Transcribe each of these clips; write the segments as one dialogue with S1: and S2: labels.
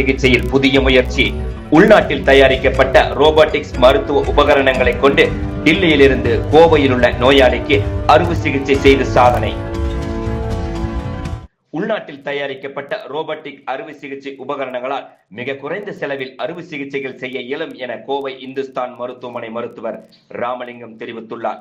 S1: சிகிச்சையில் புதிய முயற்சி. உள்நாட்டில் தயாரிக்கப்பட்ட ரோபோட்டிக்ஸ் மருத்துவ உபகரணங்களை கொண்டு டில்லியிலிருந்து கோவையில் உள்ள நோயாளிக்கு அறுவை சிகிச்சை செய்து சாதனை. உள்நாட்டில் தயாரிக்கப்பட்ட ரோபோட்டிக் அறுவை சிகிச்சை உபகரணங்களால் மிக குறைந்த செலவில் அறுவை சிகிச்சைகள் செய்ய இயலும் என கோவை இந்துஸ்தான் மருத்துவமனை மருத்துவர் ராமலிங்கம் தெரிவித்துள்ளார்.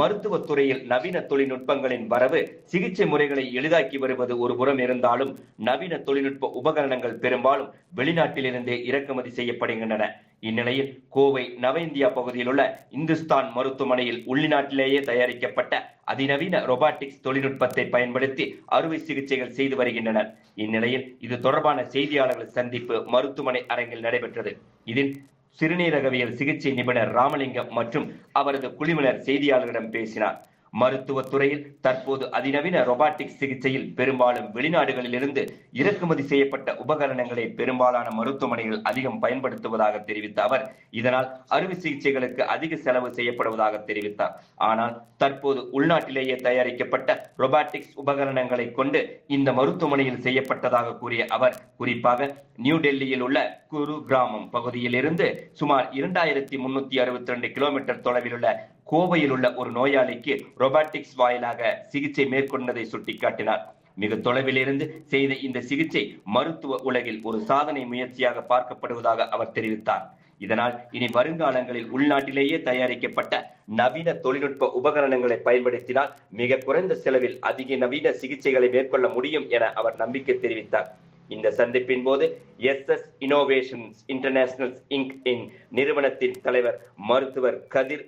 S1: மருத்துவத்துறையில் நவீன தொழில்நுட்பங்களின் வரவு சிகிச்சை முறைகளை எளிதாக்கி வருவது ஒரு புறம் இருந்தாலும் நவீன தொழில்நுட்ப உபகரணங்கள் பெரும்பாலும் வெளிநாட்டிலிருந்தே இறக்குமதி செய்யப்படுகின்றன. இந்நிலையில் கோவை நவ இந்தியா பகுதியில் உள்ள இந்துஸ்தான் மருத்துவமனையில் உள்நாட்டிலேயே தயாரிக்கப்பட்ட அதிநவீன ரொபாட்டிக்ஸ் தொழில்நுட்பத்தை பயன்படுத்தி அறுவை சிகிச்சைகள் செய்து வருகின்றனர். இந்நிலையில் இது தொடர்பான செய்தியாளர்கள் சந்திப்பு மருத்துவமனை அரங்கில் நடைபெற்றது. இதில் சிறுநீரகவியல் சிகிச்சை நிபுணர் ராமலிங்கம் மற்றும் அவரது குழுவினர் செய்தியாளர்களிடம் பேசினார். மருத்துவ துறையில் தற்போது அதிநவீன ரொபாட்டிக் சிகிச்சையில் பெரும்பாலும் வெளிநாடுகளில் இருந்து இறக்குமதி செய்யப்பட்ட உபகரணங்களை பெரும்பாலான மருத்துவமனைகள் அதிகம் பயன்படுத்துவதாக தெரிவித்த அவர் இதனால் அறுவை சிகிச்சைகளுக்கு அதிக செலவு செய்யப்படுவதாக தெரிவித்தார். ஆனால் தற்போது உள்நாட்டிலேயே தயாரிக்கப்பட்ட ரொபாட்டிக்ஸ் உபகரணங்களை கொண்டு இந்த மருத்துவமனையில் செய்யப்பட்டதாக கூறிய அவர் குறிப்பாக நியூ டெல்லியில் உள்ள குரு கிராமம் பகுதியில் இருந்து சுமார் இரண்டாயிரத்தி முன்னூத்தி அறுபத்தி ரெண்டு கிலோமீட்டர் தொலைவில் உள்ள கோவையில் உள்ள ஒரு நோயாளிக்கு ரொபாட்டிக்ஸ் வாயிலாக சிகிச்சை மேற்கொண்டதை சுட்டிக்காட்டினார். மிக தொலைவிலிருந்து செய்த இந்த சிகிச்சை மருத்துவ உலகில் ஒரு சாதனை முயற்சியாக பார்க்கப்படுவதாக அவர் தெரிவித்தார். இதனால் இனி வருங்காலங்களில் உள்நாட்டிலேயே தயாரிக்கப்பட்ட நவீன தொழில்நுட்ப உபகரணங்களை பயன்படுத்தினால் மிக குறைந்த செலவில் அதிக நவீன சிகிச்சைகளை மேற்கொள்ள முடியும் என அவர் நம்பிக்கை தெரிவித்தார். இந்த சந்திப்பின் போது S S innovations international inc இன் நிறுவனத்தின் தலைவர் மருத்துவர் கதிர்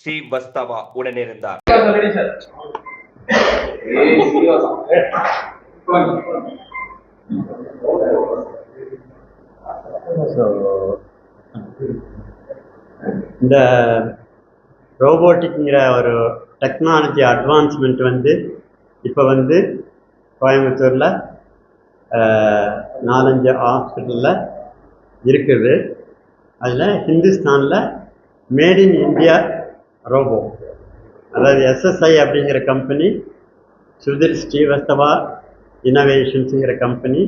S1: ஸ்ரீவஸ்தவா உடனிருந்தார்.
S2: ஸோ இந்த ரோபோட்டிக்ங்கிற ஒரு டெக்னாலஜி அட்வான்ஸ்மெண்ட் வந்து இப்போ வந்து கோயம்புத்தூரில் நாலஞ்சு ஹாஸ்பிட்டலில் இருக்குது. அதில் ஹிந்துஸ்தானில் மேட் இன் இந்தியா ரோபோ. அதாவது எஸ்எஸ்ஐ அப்படிங்கிற கம்பெனி சுதிர் ஸ்ரீவஸ்தவா இன்னோவேஷன்ஸுங்கிற கம்பெனி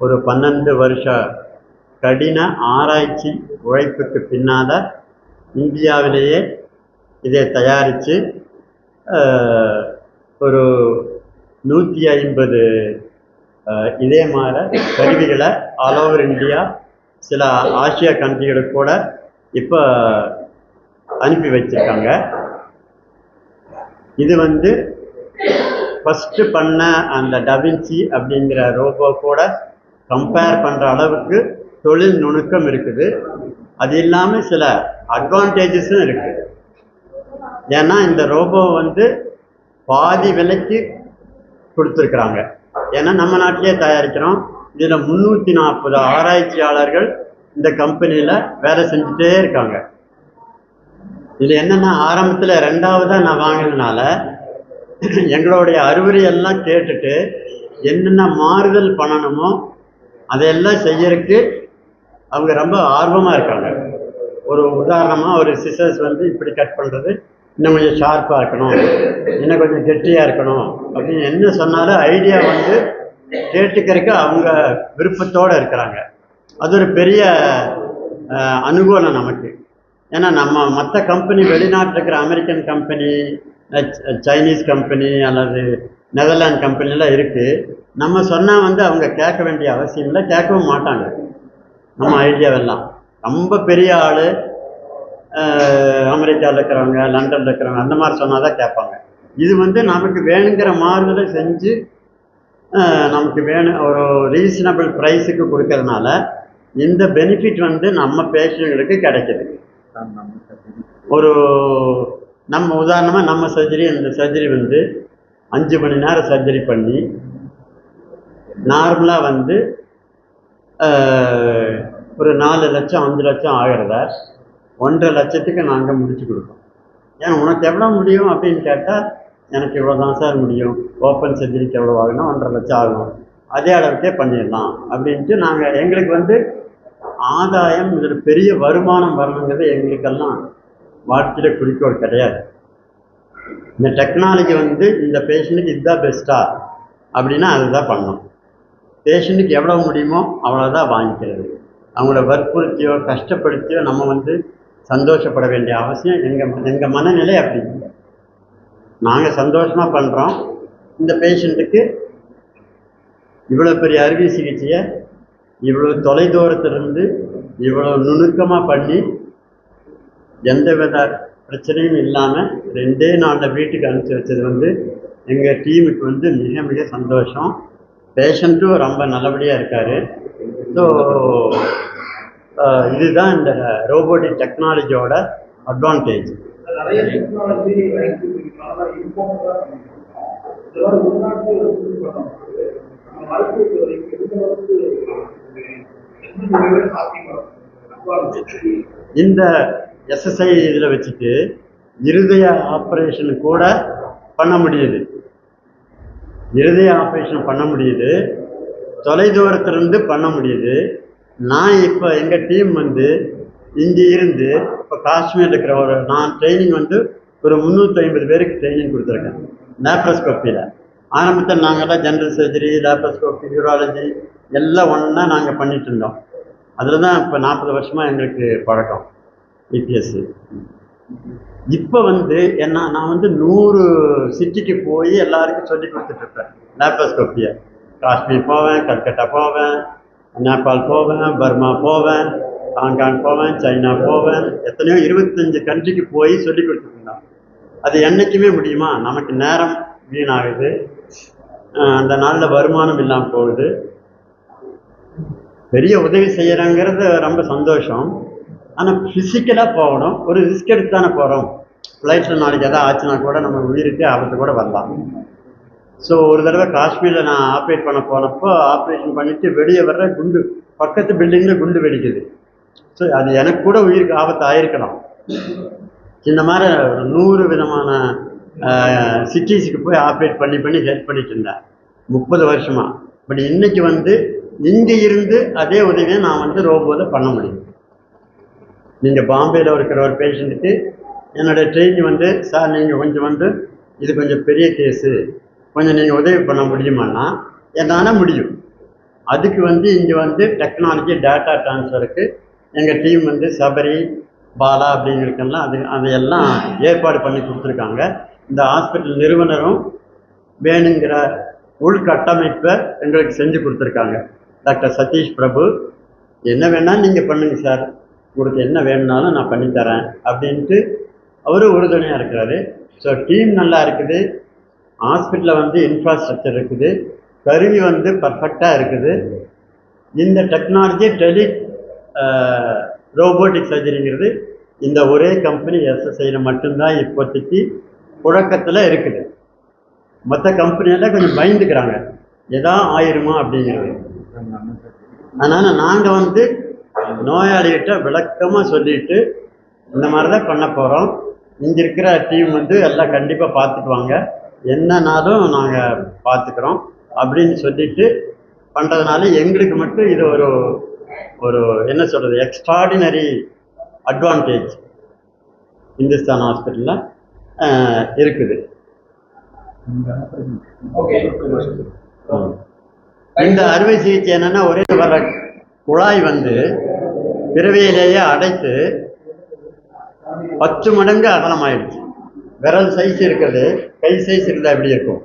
S2: ஒரு பன்னெண்டு வருஷ கடின ஆராய்ச்சி உழைப்புக்கு பின்னால் இந்தியாவிலேயே இதை தயாரித்து ஒரு நூற்றி ஐம்பது இதே மாதிரி கருவிகளை ஆல் ஓவர் இந்தியா சில ஆசியா கண்ட்ரிகளுக்கு கூட இப்போ அனுப்பி வச்சிருக்காங்க. இது வந்து ஃபஸ்ட்டு பண்ண அந்த டவின்சி அப்படிங்கிற ரோபோ கூட கம்பேர் பண்ணுற அளவுக்கு தொழில் நுணுக்கம் இருக்குது. அது இல்லாமல் சில அட்வான்டேஜஸும் இருக்குது ஏன்னா இந்த ரோபோ வந்து பாதி விலைக்கு கொடுத்துருக்குறாங்க. ஏன்னா நம்ம நாட்டிலே தயாரிக்கிறோம். இதில் முந்நூற்றி நாற்பது ஆராய்ச்சியாளர்கள் இந்த கம்பெனியில் வேலை செஞ்சுட்டே இருக்காங்க. இதில் என்னென்னா ஆரம்பத்தில் ரெண்டாவதாக நான் வாங்கினதுனால எங்களுடைய அறிவுரை எல்லாம் கேட்டுட்டு என்னென்ன மாறுதல் பண்ணணுமோ அதையெல்லாம் செய்யறதுக்கு அவங்க ரொம்ப ஆர்வமாக இருக்காங்க. ஒரு உதாரணமாக ஒரு சிசர்ஸ் வந்து இப்படி கட் பண்ணுறது இன்னும் கொஞ்சம் ஷார்ப்பாக இருக்கணும் இன்னும் கொஞ்சம் கெட்டியாக இருக்கணும் அப்படின்னு என்ன சொன்னாலும் ஐடியா வந்து கேட்டுக்கிறதுக்கு அவங்க விருப்பத்தோடு இருக்கிறாங்க. அது ஒரு பெரிய அனுகூலம் நமக்கு. ஏன்னா நம்ம மற்ற கம்பெனி வெளிநாட்டில் இருக்கிற அமெரிக்கன் கம்பெனி சைனீஸ் கம்பெனி அல்லது நெதர்லாண்ட் கம்பெனிலாம் இருக்குது நம்ம சொன்னால் வந்து அவங்க கேட்க வேண்டிய அவசியம் இல்லை. கேட்கவும் மாட்டாங்க. நம்ம ஐடியாவெல்லாம் ரொம்ப பெரிய ஆள் அமெரிக்காவில் இருக்கிறவங்க லண்டனில் இருக்கிறவங்க அந்த மாதிரி சொன்னால் தான் கேட்பாங்க. இது வந்து நமக்கு வேணுங்கிற மாறுதலை செஞ்சு நமக்கு வேணும் ஒரு ரீசனபிள் ப்ரைஸுக்கு கொடுக்கறதுனால இந்த பெனிஃபிட் வந்து நம்ம பேஷண்ட்களுக்கு கிடைக்கிது. ஒரு நம்ம உதாரணமாக நம்ம சர்ஜரி இந்த சர்ஜரி வந்து அஞ்சு மணி நேரம் சர்ஜரி பண்ணி நார்மலாக வந்து ஒரு நாலு லட்சம் அஞ்சு லட்சம் ஆகிறத ஒன்றரை லட்சத்துக்கு நாங்கள் முடிச்சு கொடுப்போம். ஏன்னா உனக்கு எவ்வளோ முடியும் அப்படின்னு கேட்டால் எனக்கு இவ்வளோ தான் சார் முடியும். ஓப்பன் சர்ஜரிக்கு எவ்வளோ ஆகுனா ஒன்றரை லட்சம் ஆகும். அதே அளவுக்கே பண்ணிடலாம். அப்படின்ட்டு நாங்கள் எங்களுக்கு வந்து ஆதாயம் இதில் பெரிய வருமானம் வரணுங்கிறது எங்களுக்கெல்லாம் வாழ்க்கையில் குறிக்கோள் கிடையாது. இந்த டெக்னாலஜி வந்து இந்த பேஷண்ட்டுக்கு இதுதான் பெஸ்ட்டா அப்படின்னா அதுதான் பண்ணணும். பேஷண்ட்டுக்கு எவ்வளோ முடியுமோ அவ்வளோதான் வாங்கிக்கிறது. அவங்கள வற்புறுத்தியோ கஷ்டப்படுத்தியோ நம்ம வந்து சந்தோஷப்பட வேண்டிய அவசியம் எங்கள் எங்கள் மனநிலை அப்படி இல்லை. நாங்கள் சந்தோஷமாக பண்ணுறோம் இந்த பேஷண்ட்டுக்கு இவ்வளோ பெரிய அறுவை சிகிச்சையை இவ்வளோ தொலைதூரத்திலிருந்து இவ்வளோ நுணுக்கமாக பண்ணி எந்த வித பிரச்சனையும் இல்லாமல் ரெண்டே நாளில் வீட்டுக்கு அனுப்பிச்சி வச்சது வந்து எங்கள் டீமுக்கு வந்து மிக மிக சந்தோஷம். பேஷண்ட்டும் ரொம்ப நல்லபடியாக இருக்கார். ஸோ இதுதான் இந்த ரோபோட்டிக் டெக்னாலஜியோட அட்வான்டேஜ்
S3: நிறைய
S2: இந்த எஸ்எஸ்ஐ இதில் வச்சுட்டு இருதய ஆப்ரேஷன் கூட பண்ண முடியுது. இருதய ஆப்ரேஷன் பண்ண முடியுது. தொலைதூரத்திலிருந்து பண்ண முடியுது. நான் இப்போ எங்கள் டீம் வந்து இங்கே இருந்து இப்போ காஷ்மீரில் இருக்கிற ஒரு நான் ட்ரைனிங் வந்து ஒரு முந்நூற்றி ஐம்பது பேருக்கு ட்ரைனிங் கொடுத்துருக்கேன். லேப்ரோஸ்கோப்பியில் ஆரம்பத்தில் நாங்கள்லாம் ஜென்ரல் சர்ஜரி லேப்ரோஸ்கோப்பி யூராலஜி எல்லாம் ஒன்றா நாங்கள் பண்ணிட்டு இருந்தோம். அதில் தான் இப்போ நாற்பது வருஷமாக எங்களுக்கு பழக்கம் இபிஎஸ் இப்போ வந்து என்ன நான் வந்து நூறு சிட்டிக்கு போய் எல்லாருக்கும் சொல்லி கொடுத்துட்ருப்பேன் லேப்ரோஸ்கோப்பியை காஷ்மீர் போவேன் கல்கட்டா போவேன் நேபாள் போவேன் பர்மா போவேன் ஹாங்காங் போவேன் சைனா போவேன் எத்தனையோ இருபத்தஞ்சு கண்ட்ரிக்கு போய் சொல்லி கொடுத்துருந்தோம் அது என்றைக்குமே முடியுமா? நமக்கு நேரம் வீணாகுது. அந்த நாளில் வருமானம் இல்லாமல் போகுது. பெரிய உதவி செய்யறாங்கிறது ரொம்ப சந்தோஷம். ஆனால் ஃபிசிக்கலாக போகணும். ஒரு ரிஸ்க் எடுத்து தானே போகிறோம் ஃப்ளைட்டில் நாளைக்கு எதாவது ஆச்சுன்னா கூட நம்ம உயிருக்கு ஆபத்து கூட வரலாம். ஸோ ஒரு தடவை காஷ்மீரில் நான் ஆப்ரேட் பண்ண போனப்போ ஆப்ரேஷன் பண்ணிவிட்டு வெளியே வர்ற குண்டு பக்கத்து பில்டிங்கில் குண்டு வெடிக்குது. ஸோ அது எனக்கு கூட உயிருக்கு ஆபத்து ஆயிருக்கலாம். இந்த மாதிரி ஒரு நூறு விதமான சிட்டிஸுக்கு போய் ஆப்ரேட் பண்ணி பண்ணி ஹெல்ப் பண்ணிட்டு இருந்தேன். முப்பது வருஷமாக பட் இன்னைக்கு வந்து இங்கே இருந்து அதே உதவியை நான் வந்து ரோபோவில் பண்ண முடியும். நீங்கள் பாம்பேயில் இருக்கிற ஒரு பேஷண்ட்டுக்கு என்னுடைய ட்ரெயின் வந்து சார் நீங்கள் கொஞ்சம் வந்து இது கொஞ்சம் பெரிய கேஸு. கொஞ்சம் நீங்கள் உதவி பண்ண முடியுமான்னா என்னால் முடியும். அதுக்கு வந்து இங்கே வந்து டெக்னாலஜி டேட்டா ட்ரான்ஸ்ஃபருக்கு எங்கள் டீம் வந்து சபரி பாலா அப்படிங்கிறதுக்கெல்லாம் அது அதையெல்லாம் ஏற்பாடு பண்ணி கொடுத்துருக்காங்க. இந்த ஹாஸ்பிட்டல் நிறுவனரும் வேணுங்கிற உள்கட்டமைப்பை எங்களுக்கு செஞ்சு கொடுத்துருக்காங்க. டாக்டர் சதீஷ் பிரபு என்ன வேணாலும் நீங்கள் பண்ணுங்கள் சார். உங்களுக்கு என்ன வேணும்னாலும் நான் பண்ணித்தரேன் அப்படின்ட்டு அவரும் உறுதுணையாக இருக்கிறாரு. ஸோ டீம் நல்லா இருக்குது. ஹாஸ்பிட்டலில் வந்து இன்ஃப்ராஸ்ட்ரக்சர் இருக்குது. கருவி வந்து பர்ஃபெக்டாக இருக்குது. இந்த டெக்னாலஜி டெலி ரோபோட்டிக் சர்ஜரிங்கிறது இந்த ஒரே கம்பெனி எஸ்எஸ்ஐயில் மட்டும்தான் இப்போதைக்கு புழக்கத்தில் இருக்குது. மற்ற கம்பெனியெல்லாம் கொஞ்சம் பயந்துக்கிறாங்க. எதா ஆயிருமா அப்படிங்கிறது அதனால் நாங்கள் வந்து நோயாளிகிட்ட விளக்கமாக சொல்லிட்டு இந்த மாதிரி தான் பண்ண போகிறோம் இங்கே இருக்கிற டீம் வந்து எல்லாம் கண்டிப்பாக பார்த்துக்குவாங்க என்னன்னாலும் நாங்கள் பார்த்துக்குறோம் அப்படின்னு சொல்லிட்டு பண்ணுறதுனால எங்களுக்கு மட்டும் இது ஒரு ஒரு என்ன சொல்கிறது எக்ஸ்ட்ராடினரி அட்வான்டேஜ் இந்துஸ்தான் ஹாஸ்பிட்டலில் இருக்குது.
S3: ஓகே
S2: இந்த அறுவை சிகிச்சை என்னன்னா ஒரே வர குழாய் வந்து பிறவியிலேயே அடைத்து பத்து மடங்கு அகலமாயிடுச்சு. விரல் சைஸ் இருக்கிறது கை சைஸ் இருந்தால் எப்படி இருக்கும்.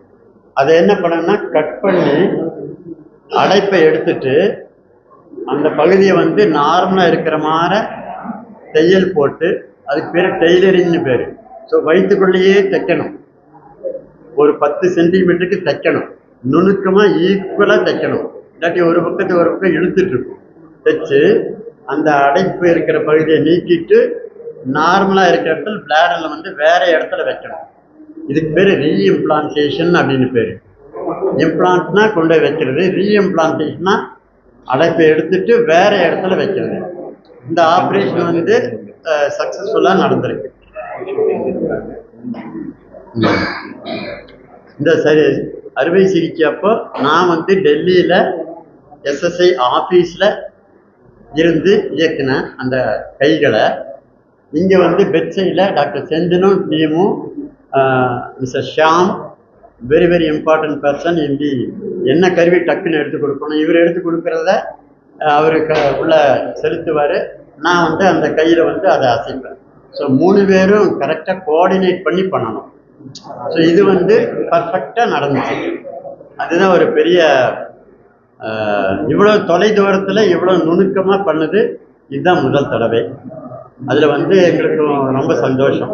S2: அதை என்ன பண்ணணும்னா கட் பண்ணி அடைப்பை எடுத்துட்டு அந்த பகுதியை வந்து நார்மலாக இருக்கிற மாதிரி தையல் போட்டு அதுக்கு பேர் டெய்லரிங்னு பேர். ஸோ வயிற்றுக்குள்ளேயே தைக்கணும். ஒரு பத்து சென்டிமீட்டருக்கு தைக்கணும். நுணுக்கமாக ஈக்குவலாக தைக்கணும். இல்லாட்டி ஒரு பக்கத்து ஒரு பக்கம் இழுத்துட்ருக்கும் தைச்சு அந்த அடைப்பு இருக்கிற பகுதியை நீக்கிட்டு நார்மலாக இருக்கிற இடத்துல பிளாடில் வந்து வேறு இடத்துல வைக்கணும். இதுக்கு பேர் ரீஇம்ப்ளான்டேஷன் அப்படின்னு பேர். இம்ப்ளான்ட்னா கொண்டு போய் வைக்கிறது. ரீஇம்ப்ளான்டேஷன்னா அடைப்பை எடுத்துட்டு வேறு இடத்துல வைக்கிறது. இந்த ஆப்ரேஷன் வந்து சக்ஸஸ்ஃபுல்லாக நடந்திருக்கு. இந்த சரி அறுவை சிகிச்சை அப்போ நான் வந்து டெல்லியில் எஸ்எஸ்ஐ ஆஃபீஸில் இருந்து இயக்குனேன் அந்த கைகளை இங்கே வந்து பெட் சைடில் டாக்டர் செந்தினும் டீமும் mister Shyam very very important person Hindi என்ன கருவி டக்குன்னு எடுத்து கொடுக்கணும் இவர் எடுத்து கொடுக்குறத அவருக்கு உள்ள செலுத்துவார். நான் வந்து அந்த கையில் வந்து அதை அசைப்பேன். ஸோ மூணு பேரும் கரெக்டாக கோஆர்டினேட் பண்ணி பண்ணணும். ஸோ இது வந்து பர்ஃபெக்டாக நடந்துச்சு. அதுதான் ஒரு பெரிய அஹ், இவ்வளோ தொலை தூரத்தில் இவ்வளோ நுணுக்கமாக பண்ணுது. இதுதான் முதல் தடவை. அதில் வந்து எங்களுக்கு ரொம்ப சந்தோஷம்.